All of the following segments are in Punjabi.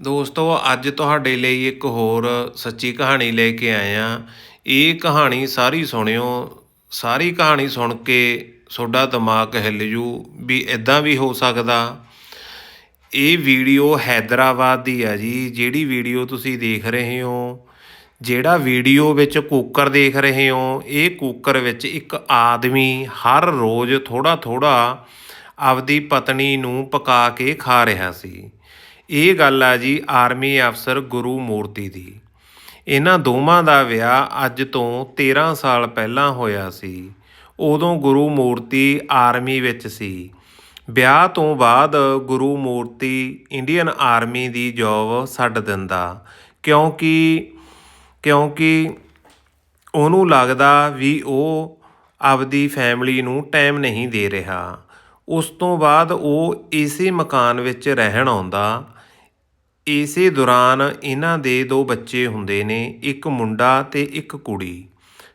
ਦੋਸਤੋ, ਅੱਜ ਤੁਹਾਡੇ ਲਈ ਇੱਕ ਹੋਰ ਸੱਚੀ ਕਹਾਣੀ ਲੈ ਕੇ ਆਏ ਆਇਆ ਇਹ ਕਹਾਣੀ ਸਾਰੀ ਸੁਣਿਓ। ਸਾਰੀ ਕਹਾਣੀ ਸੁਣ ਕੇ ਤੁਹਾਡਾ ਦਿਮਾਗ ਹਿੱਲ ਜੂ ਵੀ ਇਦਾਂ ਵੀ ਹੋ ਸਕਦਾ। ਇਹ ਵੀਡੀਓ ਹੈਦਰਾਬਾਦ ਦੀ ਆ ਜੀ। ਜਿਹੜੀ ਵੀਡੀਓ ਤੁਸੀਂ ਦੇਖ ਰਹੇ ਹੋ, ਜਿਹੜਾ ਵੀਡੀਓ ਵਿੱਚ ਕੁੱਕਰ ਦੇਖ ਰਹੇ ਹੋ, ਇਹ ਕੁੱਕਰ ਵਿੱਚ ਇੱਕ ਆਦਮੀ ਹਰ ਰੋਜ਼ ਥੋੜਾ ਥੋੜਾ ਆਪਦੀ ਪਤਨੀ ਨੂੰ ਪਕਾ ਕੇ ਖਾ ਰਿਹਾ ਸੀ। ਇਹ ਗੱਲ ਆ ਜੀ ਆਰਮੀ ਅਫਸਰ ਗੁਰੂ ਮੂਰਤੀ ਦੀ। ਇਹਨਾਂ ਦੋਵਾਂ ਦਾ ਵਿਆਹ ਅੱਜ ਤੋਂ 13 ਸਾਲ ਪਹਿਲਾਂ ਹੋਇਆ ਸੀ। ਉਦੋਂ ਗੁਰੂ ਮੂਰਤੀ ਆਰਮੀ ਵਿੱਚ ਸੀ। ਵਿਆਹ ਤੋਂ ਬਾਅਦ ਗੁਰੂ ਮੂਰਤੀ ਇੰਡੀਅਨ ਆਰਮੀ ਦੀ ਜੌਬ ਛੱਡ ਦਿੰਦਾ, ਕਿਉਂਕਿ ਕਿਉਂਕਿ ਉਹਨੂੰ ਲੱਗਦਾ ਵੀ ਉਹ ਆਪਦੀ ਫੈਮਿਲੀ ਨੂੰ ਟਾਈਮ ਨਹੀਂ ਦੇ ਰਿਹਾ। ਉਸ ਤੋਂ ਬਾਅਦ ਉਹ ਇਸੇ ਮਕਾਨ ਵਿੱਚ ਰਹਿਣ ਆਉਂਦਾ ਇਸੇ ਦੌਰਾਨ ਇਹਨਾਂ ਦੇ ਦੋ ਬੱਚੇ ਹੁੰਦੇ ਨੇ, ਇੱਕ ਮੁੰਡਾ ਤੇ ਇੱਕ ਕੁੜੀ।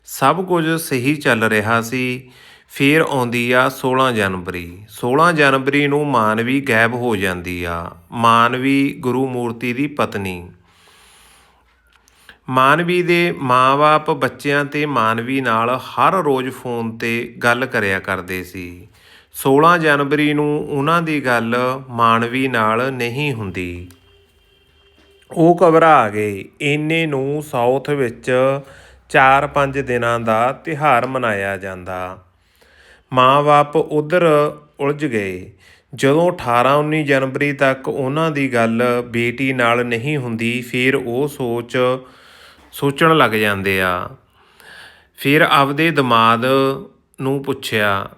ਸਭ ਕੁਝ ਸਹੀ ਚੱਲ ਰਿਹਾ ਸੀ। ਫਿਰ ਆਉਂਦੀ ਆ 16 ਜਨਵਰੀ। 16 ਜਨਵਰੀ ਨੂੰ ਮਾਨਵੀ ਗਾਇਬ ਹੋ ਜਾਂਦੀ ਆ। ਮਾਨਵੀ ਗੁਰੂ ਮੂਰਤੀ ਦੀ ਪਤਨੀ। ਮਾਨਵੀ ਦੇ ਮਾਂ-ਬਾਪ, ਬੱਚਿਆਂ ਤੇ ਮਾਨਵੀ ਨਾਲ ਹਰ ਰੋਜ਼ ਫੋਨ ਤੇ ਗੱਲ ਕਰਿਆ ਕਰਦੇ ਸੀ। 16 ਜਨਵਰੀ ਨੂੰ ਉਹਨਾਂ ਦੀ ਗੱਲ ਮਾਨਵੀ ਨਾਲ ਨਹੀਂ ਹੁੰਦੀ। ਉਹ ਘਬਰਾ ਗਏ। ਇੰਨੇ ਨੂੰ ਸਾਊਥ ਵਿੱਚ 4-5 ਦਿਨਾਂ ਦਾ ਤਿਹਾਰ ਮਨਾਇਆ ਜਾਂਦਾ। ਮਾਂ-ਬਾਪ ਉਧਰ ਉਲਝ ਗਏ। ਜਦੋਂ 18-19 ਜਨਵਰੀ ਤੱਕ ਉਹਨਾਂ ਦੀ ਗੱਲ ਬੇਟੀ ਨਾਲ ਨਹੀਂ ਹੁੰਦੀ, ਫਿਰ ਉਹ ਸੋਚ, ਸੋਚਣ ਲੱਗ ਜਾਂਦੇ ਆ। ਫਿਰ ਆਪਦੇ ਦਮਾਦ ਨੂੰ ਪੁੱਛਿਆ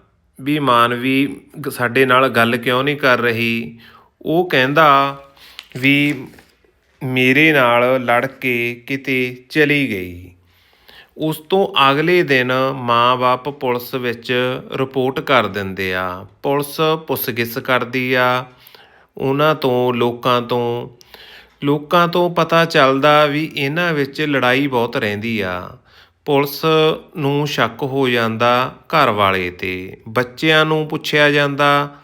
ਵੀ ਮਾਨਵੀ ਸਾਡੇ ਨਾਲ ਗੱਲ ਕਿਉਂ ਨਹੀਂ ਕਰ ਰਹੀ? ਉਹ ਕਹਿੰਦਾ ਵੀ ਮੇਰੇ ਨਾਲ ਲੜ ਕੇ ਕਿਤੇ ਚਲੀ ਗਈ। ਉਸ ਤੋਂ ਅਗਲੇ ਦਿਨ ਮਾਂ-ਬਾਪ ਪੁਲਿਸ ਵਿੱਚ ਰਿਪੋਰਟ ਕਰ ਦਿੰਦੇ ਆ। ਪੁਲਿਸ ਪੁੱਛਗਿੱਛ ਕਰਦੀ ਆ। ਉਹਨਾਂ ਤੋਂ, ਲੋਕਾਂ ਤੋਂ ਲੋਕਾਂ ਤੋਂ ਪਤਾ ਚੱਲਦਾ ਵੀ ਇਹਨਾਂ ਵਿੱਚ ਲੜਾਈ ਬਹੁਤ ਰਹਿੰਦੀ ਆ। ਪੁਲਿਸ ਨੂੰ ਸ਼ੱਕ ਹੋ ਜਾਂਦਾ ਘਰ ਵਾਲੇ ਤੇ। ਬੱਚਿਆਂ ਨੂੰ ਪੁੱਛਿਆ ਜਾਂਦਾ,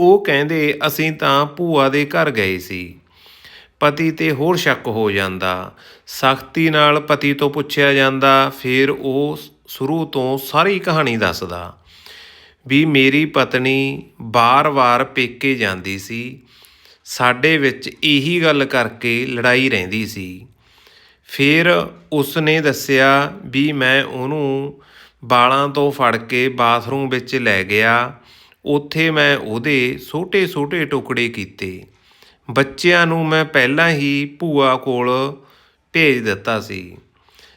ਉਹ ਕਹਿੰਦੇ ਅਸੀਂ ਤਾਂ ਭੂਆ ਦੇ ਘਰ ਗਏ ਸੀ। ਪਤੀ ਤੇ ਹੋਰ ਸ਼ੱਕ ਹੋ ਜਾਂਦਾ। ਸਖਤੀ ਨਾਲ ਪਤੀ ਤੋਂ ਪੁੱਛਿਆ ਜਾਂਦਾ, ਫਿਰ ਉਹ ਸ਼ੁਰੂ ਤੋਂ ਸਾਰੀ ਕਹਾਣੀ ਦੱਸਦਾ। ਵੀ ਮੇਰੀ ਪਤਨੀ ਬਾਰ-ਬਾਰ ਪੇਕੇ ਜਾਂਦੀ ਸੀ। ਸਾਡੇ ਵਿੱਚ ਇਹੀ ਗੱਲ ਕਰਕੇ ਲੜਾਈ ਰਹਿੰਦੀ ਸੀ। ਫਿਰ ਉਸ ਨੇ ਦੱਸਿਆ ਵੀ ਮੈਂ ਉਹਨੂੰ ਬਾਲਾਂ ਤੋਂ ਫੜ ਕੇ ਬਾਥਰੂਮ ਵਿੱਚ ਲੈ ਗਿਆ। ਉੱਥੇ ਮੈਂ ਉਹਦੇ ਛੋਟੇ-ਛੋਟੇ ਟੁਕੜੇ ਕੀਤੇ। ਬੱਚਿਆਂ ਨੂੰ ਮੈਂ ਪਹਿਲਾਂ ਹੀ ਭੂਆ ਕੋਲ ਭੇਜ ਦਿੱਤਾ ਸੀ।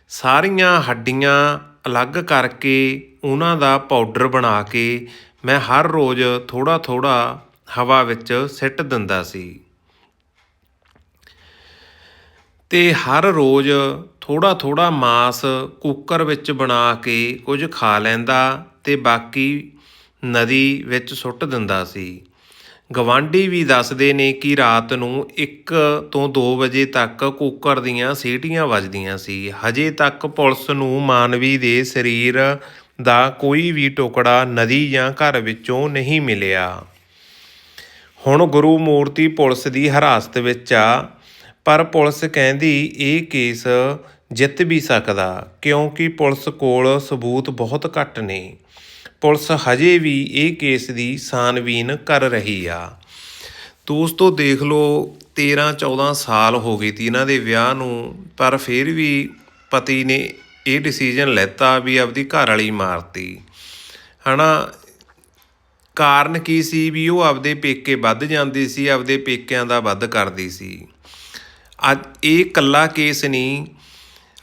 ਸਾਰੀਆਂ ਹੱਡੀਆਂ ਅਲੱਗ ਕਰਕੇ ਉਹਨਾਂ ਦਾ ਪਾਊਡਰ ਬਣਾ ਕੇ ਮੈਂ ਹਰ ਰੋਜ਼ ਥੋੜਾ-ਥੋੜਾ ਹਵਾ ਵਿੱਚ ਸਿੱਟ ਦਿੰਦਾ ਸੀ। ਤੇ ਹਰ ਰੋਜ਼ ਥੋੜਾ ਥੋੜਾ ਮਾਸ ਕੁੱਕਰ ਵਿੱਚ ਬਣਾ ਕੇ ਕੁਝ ਖਾ ਲੈਂਦਾ ਤੇ ਬਾਕੀ ਨਦੀ ਵਿੱਚ ਸੁੱਟ ਦਿੰਦਾ ਸੀ। ਗਵਾਂਢੀ ਵੀ ਦੱਸਦੇ ਨੇ ਕਿ ਰਾਤ ਨੂੰ 1 ਤੋਂ 2 ਵਜੇ ਤੱਕ ਕੁੱਕਰ ਦੀਆਂ ਸੀਟੀਆਂ ਵੱਜਦੀਆਂ ਸੀ। ਹਜੇ ਤੱਕ ਪੁਲਿਸ ਨੂੰ ਮਾਨਵੀ ਦੇ ਸਰੀਰ ਦਾ ਕੋਈ ਵੀ ਟੁਕੜਾ ਨਦੀ ਜਾਂ ਘਰ ਵਿੱਚੋਂ ਨਹੀਂ ਮਿਲਿਆ। ਹੁਣ ਗੁਰੂ ਮੂਰਤੀ ਪੁਲਿਸ ਦੀ ਹਿਰਾਸਤ ਵਿੱਚ ਆ, ਪਰ ਪੁਲਿਸ ਕਹਿੰਦੀ ਇਹ ਕੇਸ ਜਿੱਤ ਵੀ ਸਕਦਾ, ਕਿਉਂਕਿ ਪੁਲਿਸ ਕੋਲ ਸਬੂਤ ਬਹੁਤ ਘੱਟ ਨੇ। ਪੁਲਿਸ ਹਜੇ ਵੀ ਇਹ ਕੇਸ ਦੀ ਸਾਨਵੀਨ ਕਰ ਰਹੀ ਆ। ਦੋਸਤੋ ਦੇਖ ਲਓ 13 14 ਸਾਲ ਹੋ ਗਏ ਤੀ ਇਹਨਾਂ ਦੇ ਵਿਆਹ ਨੂੰ, ਪਰ ਫਿਰ ਵੀ ਪਤੀ ਨੇ ਇਹ ਡਿਸੀਜਨ ਲੈਤਾ ਵੀ ਆਪਦੀ ਘਰ ਵਾਲੀ ਮਾਰਤੀ। ਹਨਾ, ਕਾਰਨ ਕੀ ਸੀ ਵੀ ਉਹ ਆਪਦੇ ਪੇਕੇ ਵੱਧ ਜਾਂਦੀ ਸੀ, ਆਪਦੇ ਪੇਕਿਆਂ ਦਾ ਵੱਧ ਕਰਦੀ ਸੀ। ਅੱਜ ਇਹ ਕੱਲਾ ਕੇਸ ਨਹੀਂ,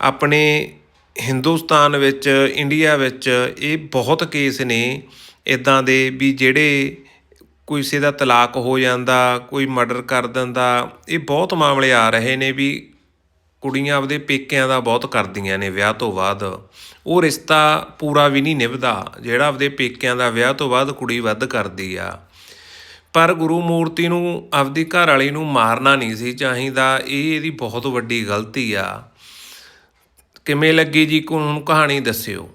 ਆਪਣੇ ਹਿੰਦੁਸਤਾਨ ਵਿੱਚ, ਇੰਡੀਆ ਵਿੱਚ ਇਹ ਬਹੁਤ ਕੇਸ ਨੇ। ਇੱਦਾਂ ਦੇ ਵੀ ਜਿਹੜੇ ਕਿਸੇ ਦਾ ਤਲਾਕ ਹੋ ਜਾਂਦਾ, ਕੋਈ ਮਰਡਰ ਕਰ ਦਿੰਦਾ, ਇਹ ਬਹੁਤ ਮਾਮਲੇ ਆ ਰਹੇ ਨੇ ਵੀ ਕੁੜੀਆਂ ਆਪਦੇ ਪੇਕਿਆਂ ਦਾ ਬਹੁਤ ਕਰਦੀਆਂ ਨੇ ਵਿਆਹ ਤੋਂ ਬਾਅਦ। ਉਹ ਰਿਸ਼ਤਾ ਪੂਰਾ ਵੀ ਨਹੀਂ ਨਿਭਦਾ, ਜਿਹੜਾ ਆਪਦੇ ਪੇਕਿਆਂ ਦਾ ਵਿਆਹ ਤੋਂ ਬਾਅਦ ਕੁੜੀ ਵੱਧ ਕਰਦੀ ਆ। ਪਰ ਗੁਰੂ ਮੂਰਤੀ ਨੂੰ, ਆਪਦੀ ਘਰ ਵਾਲੀ ਨੂੰ ਮਾਰਨਾ ਨਹੀਂ ਸੀ ਚਾਹੀਦਾ, ਇਹ ਇਹਦੀ ਬਹੁਤ ਵੱਡੀ ਗਲਤੀ ਆ। ਕਿਵੇਂ ਲੱਗੀ ਜੀ? ਕੋ ਕਹਾਣੀ ਦੱਸਿਓ।